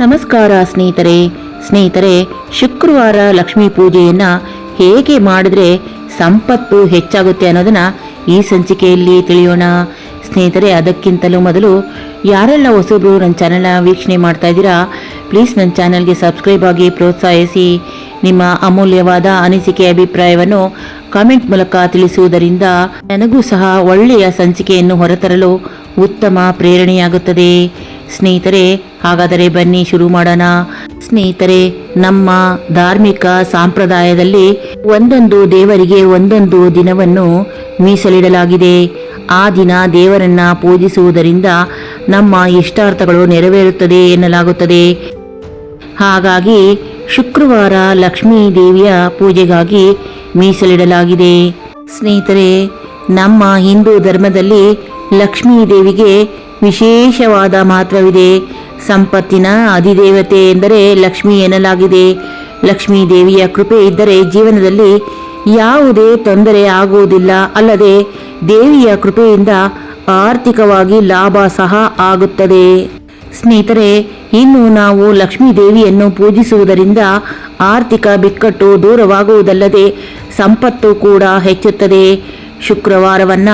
ನಮಸ್ಕಾರ ಸ್ನೇಹಿತರೆ. ಸ್ನೇಹಿತರೆ, ಶುಕ್ರವಾರ ಲಕ್ಷ್ಮೀ ಪೂಜೆಯನ್ನು ಹೇಗೆ ಮಾಡಿದ್ರೆ ಸಂಪತ್ತು ಹೆಚ್ಚಾಗುತ್ತೆ ಅನ್ನೋದನ್ನ ಈ ಸಂಚಿಕೆಯಲ್ಲಿ ತಿಳಿಯೋಣ. ಸ್ನೇಹಿತರೆ, ಅದಕ್ಕಿಂತಲೂ ಮೊದಲು ಯಾರೆಲ್ಲ ಹೊಸಬ್ರು ನನ್ನ ಚಾನೆಲ್ನ ವೀಕ್ಷಣೆ ಮಾಡ್ತಾ ಇದ್ದೀರಾ, ಪ್ಲೀಸ್ ನನ್ನ ಚಾನೆಲ್ಗೆ ಸಬ್ಸ್ಕ್ರೈಬ್ ಆಗಿ ಪ್ರೋತ್ಸಾಹಿಸಿ. ನಿಮ್ಮ ಅಮೂಲ್ಯವಾದ ಅನಿಸಿಕೆ ಅಭಿಪ್ರಾಯವನ್ನು ಕಾಮೆಂಟ್ ಮೂಲಕ ತಿಳಿಸುವುದರಿಂದ ನನಗೂ ಸಹ ಒಳ್ಳೆಯ ಸಂಚಿಕೆಯನ್ನು ಹೊರತರಲು ಉತ್ತಮ ಪ್ರೇರಣೆಯಾಗುತ್ತದೆ. ಸ್ನೇಹಿತರೆ, ಹಾಗಾದರೆ ಬನ್ನಿ ಶುರು ಮಾಡೋಣ. ಸ್ನೇಹಿತರೆ, ನಮ್ಮ ಧಾರ್ಮಿಕ ಸಂಪ್ರದಾಯದಲ್ಲಿ ಒಂದೊಂದು ದೇವರಿಗೆ ಒಂದೊಂದು ದಿನವನ್ನು ಮೀಸಲಿಡಲಾಗಿದೆ. ಆ ದಿನ ದೇವರನ್ನ ಪೂಜಿಸುವುದರಿಂದ ನಮ್ಮ ಇಷ್ಟಾರ್ಥಗಳು ನೆರವೇರುತ್ತದೆ ಎನ್ನಲಾಗುತ್ತದೆ. ಹಾಗಾಗಿ ಶುಕ್ರವಾರ ಲಕ್ಷ್ಮೀ ದೇವಿಯ ಪೂಜೆಗಾಗಿ ಮೀಸಲಿಡಲಾಗಿದೆ. ಸ್ನೇಹಿತರೆ, ನಮ್ಮ ಹಿಂದೂ ಧರ್ಮದಲ್ಲಿ ಲಕ್ಷ್ಮೀ ದೇವಿಗೆ ವಿಶೇಷವಾದ ಮಹತ್ವವಿದೆ ಸಂಪತ್ತಿನ ಅಧಿದೇವತೆ ಎಂದರೆ ಲಕ್ಷ್ಮಿ ಎನ್ನಲಾಗಿದೆ. ಲಕ್ಷ್ಮೀ ದೇವಿಯ ಕೃಪೆ ಇದ್ದರೆ ಜೀವನದಲ್ಲಿ ಯಾವುದೇ ತೊಂದರೆ ಆಗುವುದಿಲ್ಲ. ಅಲ್ಲದೆ ದೇವಿಯ ಕೃಪೆಯಿಂದ ಆರ್ಥಿಕವಾಗಿ ಲಾಭ ಸಹ ಆಗುತ್ತದೆ. ಸ್ನೇಹಿತರೆ, ಇನ್ನು ನಾವು ಲಕ್ಷ್ಮೀ ದೇವಿಯನ್ನು ಪೂಜಿಸುವುದರಿಂದ ಆರ್ಥಿಕ ಬಿಕ್ಕಟ್ಟು ದೂರವಾಗುವುದಲ್ಲದೆ ಸಂಪತ್ತು ಕೂಡ ಹೆಚ್ಚುತ್ತದೆ. ಶುಕ್ರವಾರವನ್ನ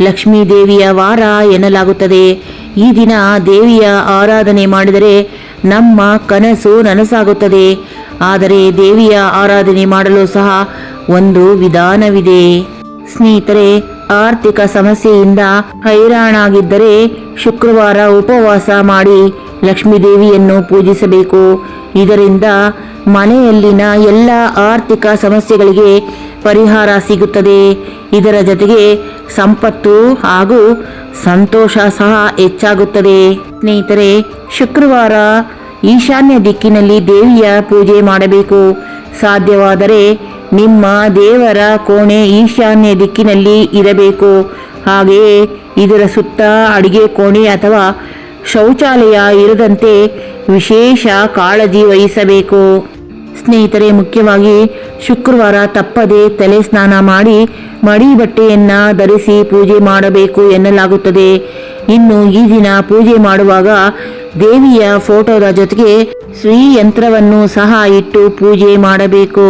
ಲಕ್ಷ್ಮೀ ದೇವಿಯ ವಾರ ಎನ್ನಲಾಗುತ್ತದೆ. ಈ ದಿನ ದೇವಿಯ ಆರಾಧನೆ ಮಾಡಿದರೆ ನಮ್ಮ ಕನಸು ನನಸಾಗುತ್ತದೆ. ಆದರೆ ದೇವಿಯ ಆರಾಧನೆ ಮಾಡಲು ಸಹ ಒಂದು ವಿಧಾನವಿದೆ. ಸ್ನೇಹಿತರೆ, ಆರ್ಥಿಕ ಸಮಸ್ಯೆಯಿಂದ ಹೈರಾಣಾಗಿದ್ದರೆ ಶುಕ್ರವಾರ ಉಪವಾಸ ಮಾಡಿ ಲಕ್ಷ್ಮೀ ದೇವಿಯನ್ನು ಪೂಜಿಸಬೇಕು. ಇದರಿಂದ ಮನೆಯಲ್ಲಿನ ಎಲ್ಲ ಆರ್ಥಿಕ ಸಮಸ್ಯೆಗಳಿಗೆ ಪರಿಹಾರ ಸಿಗುತ್ತದೆ. ಇದರ ಜೊತೆಗೆ ಸಂಪತ್ತು ಹಾಗೂ ಸಂತೋಷ ಸಹ ಹೆಚ್ಚಾಗುತ್ತದೆ. ಸ್ನೇಹಿತರೆ, ಶುಕ್ರವಾರ ಈಶಾನ್ಯ ದಿಕ್ಕಿನಲ್ಲಿ ದೇವಿಯ ಪೂಜೆ ಮಾಡಬೇಕು. ಸಾಧ್ಯವಾದರೆ ನಿಮ್ಮ ದೇವರ ಕೋಣೆ ಈಶಾನ್ಯ ದಿಕ್ಕಿನಲ್ಲಿ ಇರಬೇಕು. ಹಾಗೆಯೇ ಇದರ ಸುತ್ತ ಅಡಿಗೆ ಕೋಣೆ ಅಥವಾ ಶೌಚಾಲಯ ಇರದಂತೆ ವಿಶೇಷ ಕಾಳಜಿ ವಹಿಸಬೇಕು. ಸ್ನೇಹಿತರೆ, ಮುಖ್ಯವಾಗಿ ಶುಕ್ರವಾರ ತಪ್ಪದೆ ತಲೆ ಸ್ನಾನ ಮಾಡಿ ಮಡಿ ಬಟ್ಟೆಯನ್ನ ಧರಿಸಿ ಪೂಜೆ ಮಾಡಬೇಕು ಎನ್ನಲಾಗುತ್ತದೆ. ಇನ್ನು ಈ ದಿನ ಪೂಜೆ ಮಾಡುವಾಗ ದೇವಿಯ ಫೋಟೋದ ಜೊತೆಗೆ ಯಂತ್ರವನ್ನು ಸಹ ಇಟ್ಟು ಪೂಜೆ ಮಾಡಬೇಕು.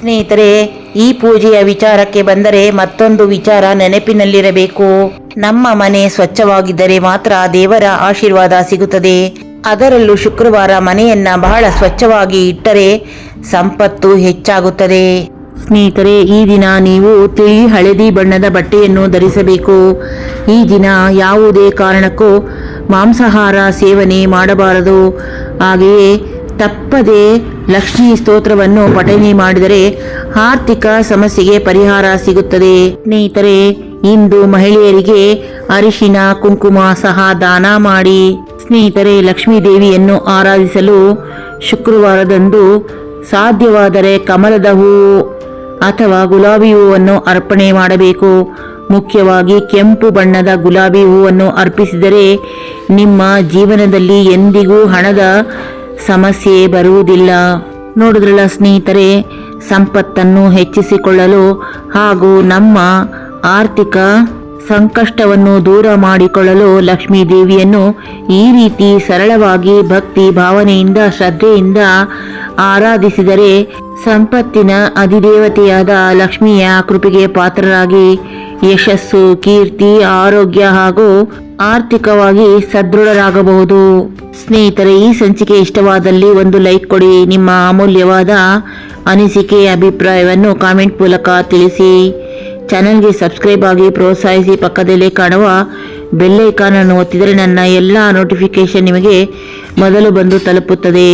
ಸ್ನೇಹಿತರೆ, ಈ ಪೂಜೆಯ ವಿಚಾರಕ್ಕೆ ಬಂದರೆ ಮತ್ತೊಂದು ವಿಚಾರ ನೆನಪಿನಲ್ಲಿರಬೇಕು. ನಮ್ಮ ಮನೆ ಸ್ವಚ್ಛವಾಗಿದ್ದರೆ ಮಾತ್ರ ದೇವರ ಆಶೀರ್ವಾದ ಸಿಗುತ್ತದೆ. ಅದರಲ್ಲೂ ಶುಕ್ರವಾರ ಮನೆಯನ್ನ ಬಹಳ ಸ್ವಚ್ಛವಾಗಿ ಇಟ್ಟರೆ ಸಂಪತ್ತು ಹೆಚ್ಚಾಗುತ್ತದೆ. ಸ್ನೇಹಿತರೆ, ಈ ದಿನ ನೀವು ತಿಳಿ ಹಳದಿ ಬಣ್ಣದ ಬಟ್ಟೆಯನ್ನು ಧರಿಸಬೇಕು. ಈ ದಿನ ಯಾವುದೇ ಕಾರಣಕ್ಕೂ ಮಾಂಸಾಹಾರ ಸೇವನೆ ಮಾಡಬಾರದು. ಹಾಗೆಯೇ ತಪ್ಪದೆ ಲಕ್ಷ್ಮೀ ಸ್ತೋತ್ರವನ್ನು ಪಠನೆ ಮಾಡಿದರೆ ಆರ್ಥಿಕ ಸಮಸ್ಯೆಗೆ ಪರಿಹಾರ ಸಿಗುತ್ತದೆ. ಸ್ನೇಹಿತರೆ, ಇಂದು ಮಹಿಳೆಯರಿಗೆ ಅರಿಶಿನ, ಕುಂಕುಮ ಸಹ ದಾನ ಮಾಡಿ. ಸ್ನೇಹಿತರೆ ಲಕ್ಷ್ಮೀ ದೇವಿಯನ್ನು ಆರಾಧಿಸಲು ಶುಕ್ರವಾರದಂದು ಸಾಧ್ಯವಾದರೆ ಕಮಲದ ಹೂವು ಅಥವಾ ಗುಲಾಬಿ ಹೂವನ್ನು ಅರ್ಪಣೆ ಮಾಡಬೇಕು. ಮುಖ್ಯವಾಗಿ ಕೆಂಪು ಬಣ್ಣದ ಗುಲಾಬಿ ಹೂವನ್ನು ಅರ್ಪಿಸಿದರೆ ನಿಮ್ಮ ಜೀವನದಲ್ಲಿ ಎಂದಿಗೂ ಹಣದ ಸಮಸ್ಯೆ ಬರುವುದಿಲ್ಲ. ನೋಡಿದ್ರಲ್ಲ ಸ್ನೇಹಿತರೆ, ಸಂಪತ್ತನ್ನು ಹೆಚ್ಚಿಸಿಕೊಳ್ಳಲು ಹಾಗೂ ನಮ್ಮ ಆರ್ಥಿಕ ಸಂಕಷ್ಟವನ್ನು ದೂರ ಮಾಡಿಕೊಳ್ಳಲು ಲಕ್ಷ್ಮೀ ದೇವಿಯನ್ನು ಈ ರೀತಿ ಸರಳವಾಗಿ ಭಕ್ತಿ ಭಾವನೆಯಿಂದ, ಶ್ರದ್ಧೆಯಿಂದ ಆರಾಧಿಸಿದರೆ ಸಂಪತ್ತಿನ ಅಧಿದೇವತೆಯಾದ ಲಕ್ಷ್ಮಿಯ ಕೃಪೆಗೆ ಪಾತ್ರರಾಗಿ ಯಶಸ್ಸು, ಕೀರ್ತಿ, ಆರೋಗ್ಯ ಹಾಗೂ ಆರ್ಥಿಕವಾಗಿ ಸದೃಢರಾಗಬಹುದು. ಸ್ನೇಹಿತರೆ, ಈ ಸಂಚಿಕೆ ಇಷ್ಟವಾದಲ್ಲಿ ಒಂದು ಲೈಕ್ ಕೊಡಿ. ನಿಮ್ಮ ಅಮೂಲ್ಯವಾದ ಅನಿಸಿಕೆ, ಅಭಿಪ್ರಾಯವನ್ನು ಕಾಮೆಂಟ್ ಮೂಲಕ ತಿಳಿಸಿ. ಚಾನಲ್ಗೆ ಸಬ್ಸ್ಕ್ರೈಬ್ ಆಗಿ ಪ್ರೋತ್ಸಾಹಿಸಿ ಪಕ್ಕದಲ್ಲಿ ಕಾಣುವ ಬೆಲ್ಲೈಕಾನ್ ಅನ್ನು ಒತ್ತಿದರೆ ನನ್ನ ಎಲ್ಲ ನೋಟಿಫಿಕೇಶನ್ ನಿಮಗೆ ಮೊದಲು ಬಂದು ತಲುಪುತ್ತದೆ.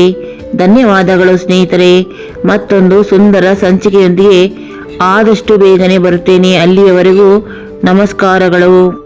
ಧನ್ಯವಾದಗಳು ಸ್ನೇಹಿತರೆ. ಮತ್ತೊಂದು ಸುಂದರ ಸಂಚಿಕೆಯೊಂದಿಗೆ ಆದಷ್ಟು ಬೇಗನೆ ಬರುತ್ತೇನೆ. ಅಲ್ಲಿಯವರೆಗೂ ನಮಸ್ಕಾರಗಳು.